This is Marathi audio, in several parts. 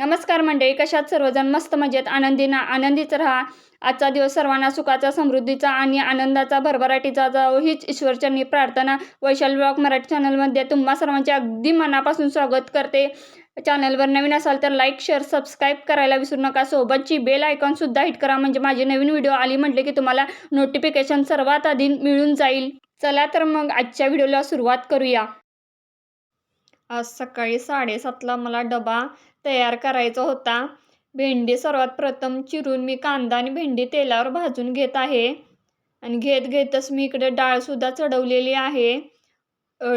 नमस्कार मंडळी कशात सर्वजण मस्त मजेत? आनंदीना आनंदीच राहा. आजचा दिवस सर्वांना सुखाचा समृद्धीचा आणि आनंदाचा भरभराटीचा जाओ हीच ईश्वरचरणी प्रार्थना वैशाल ब्लॉग मराठी चॅनलमध्ये तुम्हा सर्वांचे अगदी मनापासून स्वागत करते. चॅनलवर नवीन असाल तर लाईक शेअर सबस्क्राईब करायला विसरू नका. सोबतची बेल आयकॉनसुद्धा हिट करा. म्हणजे माझी नवीन व्हिडिओ आली म्हटले की तुम्हाला नोटिफिकेशन सर्वात आधी मिळून जाईल. चला तर मग आजच्या व्हिडिओला सुरुवात करूया. आज सकाळी साडेसातला मला डबा तयार करायचा होता. भेंडी सर्वात प्रथम चिरून मी कांदा आणि भेंडी तेलावर भाजून घेत आहे. आणि घेत घेतच मी इकडे डाळसुद्धा चढवलेली आहे.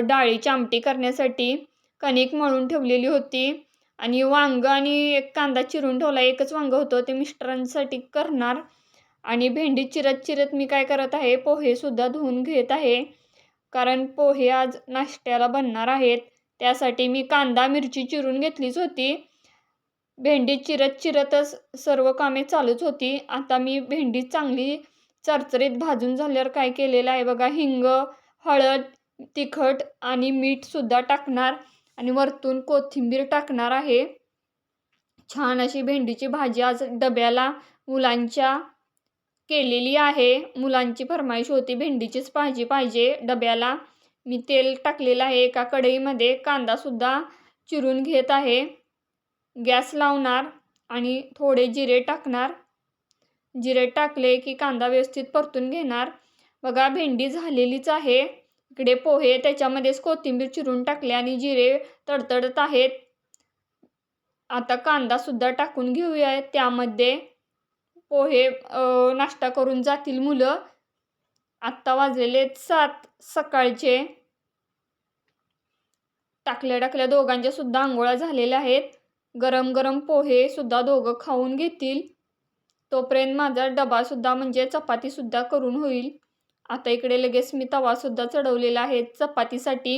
डाळीची आमटी करण्यासाठी कणिक मळून ठेवलेली होती. आणि वांगं आणि एक कांदा चिरून ठेवला एकच वांगं होतं ते मिस्टरांसाठी करणार. आणि भेंडी चिरत चिरत मी काय करत आहे पोहेसुद्धा धुवून घेत आहे. कारण पोहे आज नाश्त्याला बनणार आहेत. त्यासाठी मी कांदा मिरची चिरून घेतलीच होती. भेंडी चिरत चिरतच सर्व कामे चालूच होती. आता मी भेंडी चांगली चरचरीत भाजून झाल्यावर काय केलेलं आहे बघा हिंग हळद तिखट आणि मीठसुद्धा टाकणार आणि वरतून कोथिंबीर टाकणार आहे. छान अशी भेंडीची भाजी आज डब्याला मुलांच्या केलेली आहे. मुलांची फरमाईश होती भेंडीचीच भाजी पाहिजे डब्याला. मी तेल टाकलेलं आहे एका कढईमध्ये. कांदासुद्धा चिरून घेत आहे. गॅस लावणार आणि थोडे जिरे टाकणार. जिरे टाकले की कांदा व्यवस्थित परतून घेणार. बघा भेंडी झालेलीच आहे. इकडे पोहे त्याच्यामध्येच कोथिंबीर चिरून टाकले आणि जिरे तडतडत आहेत. आता कांदासुद्धा टाकून घेऊया त्यामध्ये पोहे नाश्ता करून जातील मुलं. आत्ता वाजलेले आहेत सात. सकाळचे टाकल्या टाकल्या दोघांच्या सुद्धा आंघोळा झालेल्या आहेत. गरम गरम पोहे सुद्धा दोघं खाऊन घेतील. तोपर्यंत माझा डबासुद्धा म्हणजे चपातीसुद्धा करून होईल. आता इकडे लगेच मी तवासुद्धा चढवलेला आहे. चपातीसाठी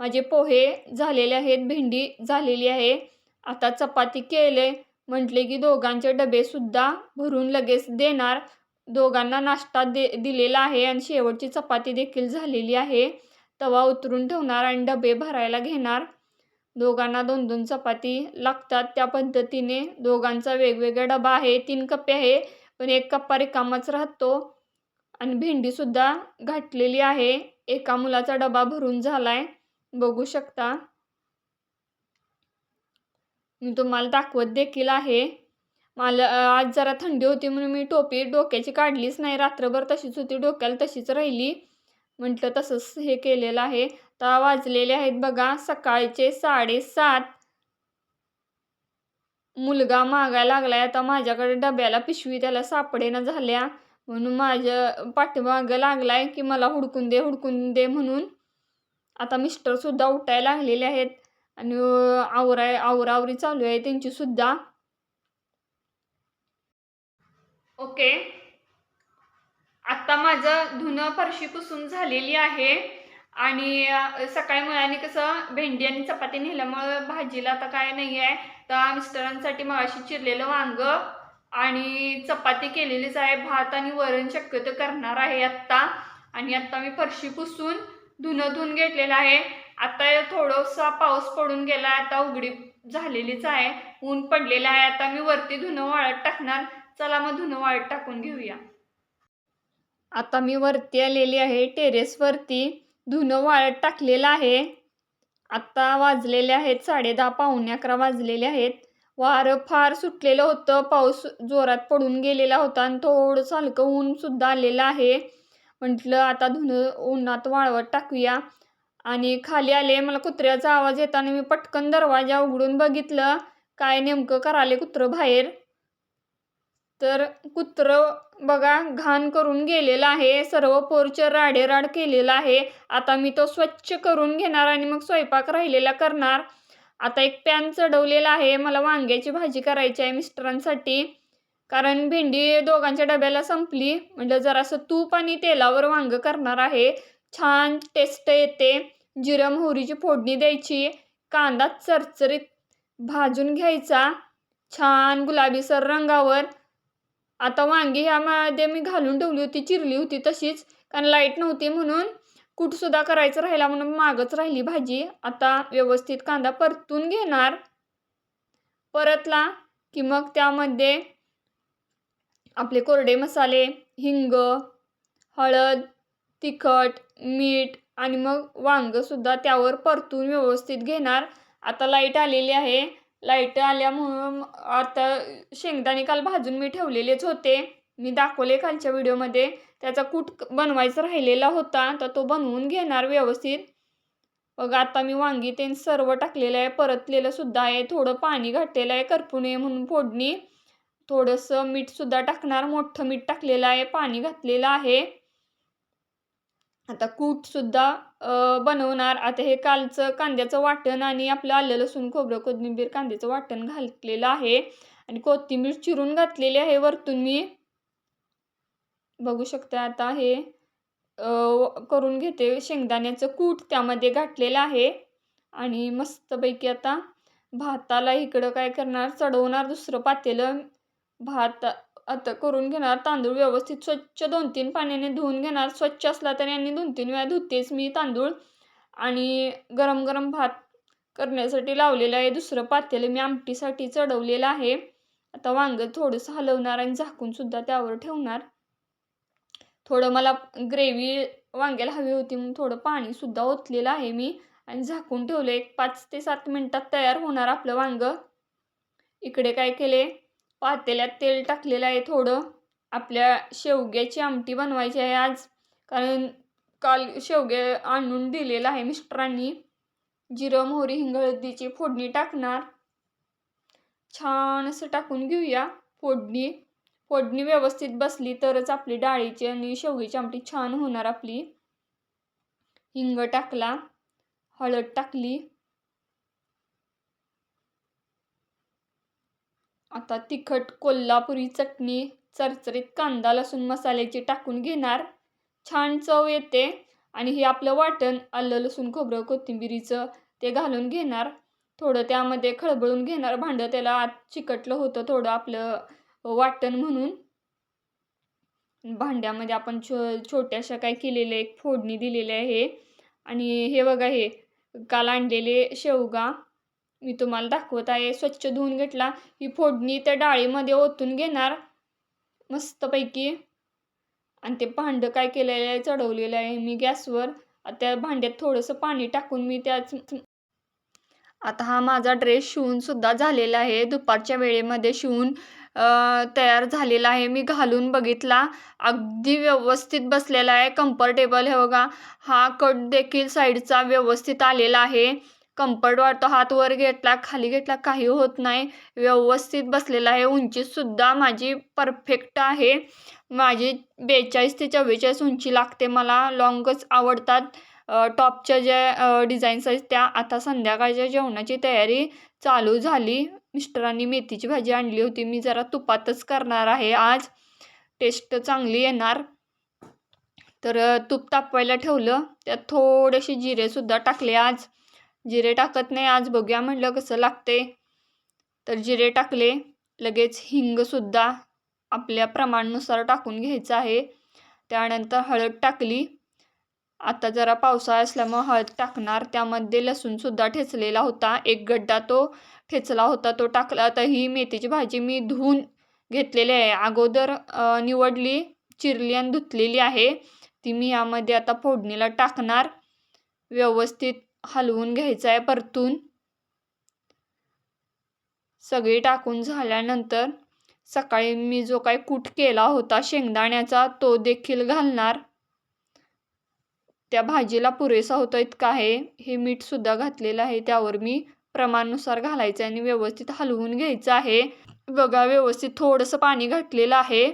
माझे पोहे झालेले आहेत भेंडी झालेली आहे. आता चपाती केले. म्हटले की दोघांचे डबेसुद्धा भरून लगेच देणार. दोघांना नाश्ता दे दिलेला आहे आणि शेवटची चपाती देखील झालेली आहे. तवा उतरून ठेवणार आणि डबे भरायला घेणार. दोघांना दोन दोन चपाती लागतात. त्या पद्धतीने दोघांचा वेगवेगळा डबा आहे. तीन कप्पे आहे पण एक कप्पा रिकामाच राहतो. आणि भेंडीसुद्धा घातलेली आहे. एका मुलाचा डबा भरून झालाय. बघू शकता. मी तुम्हाला दाखवत देखील आहे. मला आज जरा थंडी होती म्हणून मी टोपी डोक्याची काढलीच नाही. रात्रभर तशीच होती डोक्याला तशीच राहिली. म्हटलं तसंच हे केलेलं आहे. तर वाजलेले आहेत बघा सकाळचे साडेसात. मुलगा मागायला लागलाय. आता माझ्याकडे डब्याला पिशवी त्याला सापडेना झाल्या. म्हणून माझ्या पाठीमागं लागलाय की मला हुडकून दे हुडकून दे म्हणून. आता मिस्टरसुद्धा उठायला लागलेले आहेत. आणि आवराय आवरावरी चालू आहे त्यांचीसुद्धा. ओके. आता माझं धुणं फरशी पुसून झालेली आहे. आणि सकाळी मुलांनी कसं भेंडी आणि चपाती नेल्यामुळं भाजीला आता काय नाही आहे तर मिस्टरांसाठी मगाशी चिरलेलं वांग आणि चपाती केलेलीच आहे. भात आणि वरण शक्यतो करणार आहे आत्ता. आणि आत्ता मी फरशी पुसून धुणं धुवून घेतलेलं आहे. आता थोडासा पाऊस पडून गेला आता उघडी झालेलीच आहे. ऊन पडलेलं आहे. आता मी वरती धुणं वाळत टाकणार. चला मग धुणं वाळत टाकून घेऊया. आता मी वरती आलेली आहे टेरेसवरती धुणं वाळत टाकलेलं आहे. आत्ता वाजलेले आहेत साडेदहा पावणे अकरा वाजलेले आहेत. वारं फार सुटलेलं होतं पाऊस जोरात पडून गेलेला होता आणि थोडंसं हलकं ऊनसुद्धा आलेलं आहे. म्हटलं आता धुणं उन्हात वाळवत टाकूया. आणि खाली आले मला कुत्र्याचा आवाज येताना मी पटकन दरवाजा उघडून बघितलं. काय नेमकं कराले कुत्रं बाहेर? तर कुत्रं बघा घाण करून गेलेलं आहे. सर्व पोरच राडेराड केलेलं आहे. आता मी तो स्वच्छ करून घेणार आणि मग स्वयंपाक राहिलेला करणार. आता एक पॅन चढवलेला आहे. मला वांग्याची भाजी करायची आहे मिस्टरांसाठी. कारण भेंडी दोघांच्या डब्याला संपली. म्हणजे जरासं तूप आणि तेलावर वांगं करणार आहे. छान टेस्ट येते. जिरं मोहरीची फोडणी द्यायची. कांदा चरचरीत भाजून घ्यायचा. छान गुलाबीसर रंगावर. आता वांगी ह्यामध्ये मी घालून ठेवली होती चिरली होती तशीच. कारण लाइट नव्हती म्हणून कुठसुद्धा करायचं राहिला म्हणून मागच राहिली भाजी. आता व्यवस्थित कांदा परतून घेणार. परतला की मग त्यामध्ये आपले कोरडे मसाले हिंग हळद तिखट मीठ आणि मग वांगंसुद्धा त्यावर परतून व्यवस्थित घेणार. आता लाइट आलेली आहे. लाइट आल्यामुळं आता शेंगदाणे काल भाजून मी ठेवलेलेच होते. मी दाखवले कालच्या व्हिडिओमध्ये. त्याचा कूट बनवायचा राहिलेला होता तर तो बनवून घेणार व्यवस्थित. बघा आता मी वांगी ते सर्व टाकलेलं आहे परतलेलं सुद्धा आहे. थोडं पाणी घातलेलं आहे करपू नये म्हणून फोडणी. थोडंसं मीठसुद्धा टाकणार मोठं मीठ टाकलेलं आहे पाणी घातलेलं आहे. आता कूटसुद्धा बनवणार. आता हे कालचं कांद्याचं वाटण आणि आपलं आलं लसूण खोबरं कोथिंबीर कांद्याचं वाटण घातलेलं आहे. आणि कोथिंबीर चिरून घातलेली आहे वरतून मी. बघू शकता आता हे करून घेते शेंगदाण्याचं कूट त्यामध्ये घातलेलं आहे. आणि मस्तपैकी आता भाताला इकडं काय करणार? चढवणार दुसरं पातेलं. भात आता करून घेणार तांदूळ व्यवस्थित स्वच्छ दोन तीन पाण्याने धुवून घेणार. स्वच्छ असला तरी आणि दोन तीन वेळा धुतेच मी तांदूळ. आणि गरम गरम भात करण्यासाठी लावलेलं आहे. दुसरं पातेलं मी आमटीसाठी चढवलेलं आहे. आता वांगं थोडंसं हलवणार आणि झाकूनसुद्धा त्यावर ठेवणार. थोडं मला ग्रेव्ही वांग्याला हवी होती म्हणून थोडं पाणीसुद्धा ओतलेलं आहे मी. आणि झाकून ठेवलं. एक पाच ते सात मिनटात तयार होणार आपलं वांगं. इकडे काय केले? पातेल्यात तेल टाकलेलं आहे थोडं. आपल्या शेवग्याची आमटी बनवायची आहे आज. कारण काल शेवगे आणून दिलेलं आहे मिस्टरांनी. जिरं मोहरी हिंग हळदीची फोडणी टाकणार. छान असं टाकून घेऊया फोडणी. फोडणी व्यवस्थित बसली तरच आपली डाळीची आणि शेवगीची आमटी छान होणार आपली. हिंग टाकला. हळद टाकली. आता तिखट कोल्हापुरी चटणी चरचरीत कांदा लसूण मसाल्याची टाकून घेणार. छान चव येते आणि हे आपलं वाटण आलं लसूण खोबरं कोथिंबिरीचं ते घालून घेणार. थोडं त्यामध्ये खळबळून घेणार. भांडं त्याला आत चिकटलं होतं थोडं आपलं वाटण म्हणून. भांड्यामध्ये आपण छो छोट्याशा काय केलेलं एक फोडणी दिलेली आहे. आणि हे बघा हे काल आणलेले शेवगा. मी तुम्हाला दाखवत आहे. स्वच्छ धुवून घेतला. ही फोडणी त्या डाळीमध्ये ओतून घेणार. मस्तपैकी. आणि ते भांडं काय केलेलं आहे? चढवलेलं आहे मी गॅसवर. त्या भांड्यात थोडंसं पाणी टाकून मी त्याच आता हा माझा ड्रेस शिवूनसुद्धा झालेला आहे. दुपारच्या वेळेमध्ये शिवून तयार झालेला आहे. मी घालून बघितला. अगदी व्यवस्थित बसलेला आहे. कम्फर्टेबल हे बघा. हा कट देखील साईडचा व्यवस्थित आलेला आहे. कम्फर्ट वाटतो हात वर घेतला खाली घेतला काही होत नाही. व्यवस्थित बसलेला आहे. उंचीसुद्धा माझी परफेक्ट आहे. माझी बेचाळीस ते चव्वेचाळीस उंची लागते मला. लॉंगच आवडतात. टॉपच्या ज्या डिझाईन्स आहेत त्या आता संध्याकाळच्या जेवणाची तयारी चालू झाली. मिस्टरांनी मेथीची भाजी आणली होती. मी जरा तुपातच करणार आहे आज. टेस्ट चांगली येणार. तर तूप तापवायला ठेवलं. त्यात थोडेसे जिरेसुद्धा टाकले आज. जिरे टाकत नाही आज बघूया म्हटलं कसं लागते. तर जिरे टाकले लगेच हिंगसुद्धा आपल्या प्रमाणानुसार टाकून घ्यायचं आहे. त्यानंतर हळद टाकली. आता जरा पावसाळा असल्यामुळं हळद टाकणार. त्यामध्ये लसूणसुद्धा ठेचलेला होता एक गड्डा तो ठेचला होता तो टाकला. तर ही मेथीची भाजी मी धुवून घेतलेली आहे. अगोदर निवडली चिरली आणि धुतलेली आहे. ती मी यामध्ये आता फोडणीला टाकणार. व्यवस्थित हलवून घ्यायचं आहे परतून. सगळी टाकून झाल्यानंतर सकाळी मी जो काही कूट केला होता शेंगदाण्याचा तो देखील घालणार. त्या भाजीला पुरेसा होता इतका आहे. हे मीठसुद्धा घातलेलं आहे. त्यावर मी प्रमाणानुसार घालायचं आणि व्यवस्थित हलवून घ्यायचं आहे. बघा व्यवस्थित थोडंसं पाणी घातलेलं आहे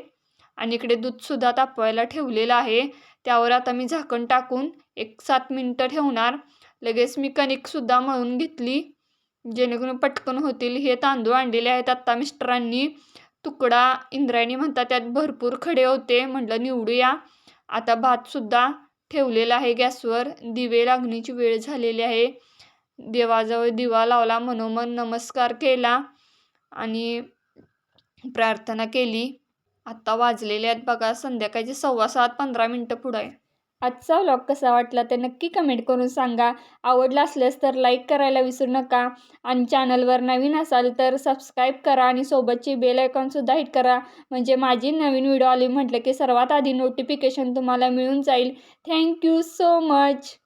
आणि इकडे दूधसुद्धा तापवायला ठेवलेलं आहे. त्यावर आता मी झाकण टाकून एक सात मिनटं ठेवणार. लगेच मी कणिकसुद्धा मळून घेतली. जेणेकरून पटकन होतील. हे तांदूळ आणलेले आहेत आत्ता मिस्टरांनी. तुकडा इंद्रायणी म्हणतात त्यात भरपूर खडे होते. म्हटलं निवडूया. आता भातसुद्धा ठेवलेला आहे गॅसवर. दिवे लागण्याची वेळ झालेली आहे. देवाजवळ दिवा लावला मनोमन नमस्कार केला आणि प्रार्थना केली. आत्ता वाजलेले आहेत बघा संध्याकाळचे सव्वा सात पंधरा मिनटं पुढं आहे. आजचा व्लॉग कसा वाटला ते नक्की कमेंट करून सांगा. आवडला असल्यास तर लाईक करायला विसरू नका. आणि चॅनलवर नवीन असाल तर सबस्क्राईब करा आणि सोबतची बेल आयकॉनसुद्धा हिट करा. म्हणजे माझी नवीन व्हिडिओ आली म्हटलं की सर्वात आधी नोटिफिकेशन तुम्हाला मिळून जाईल. Thank you so much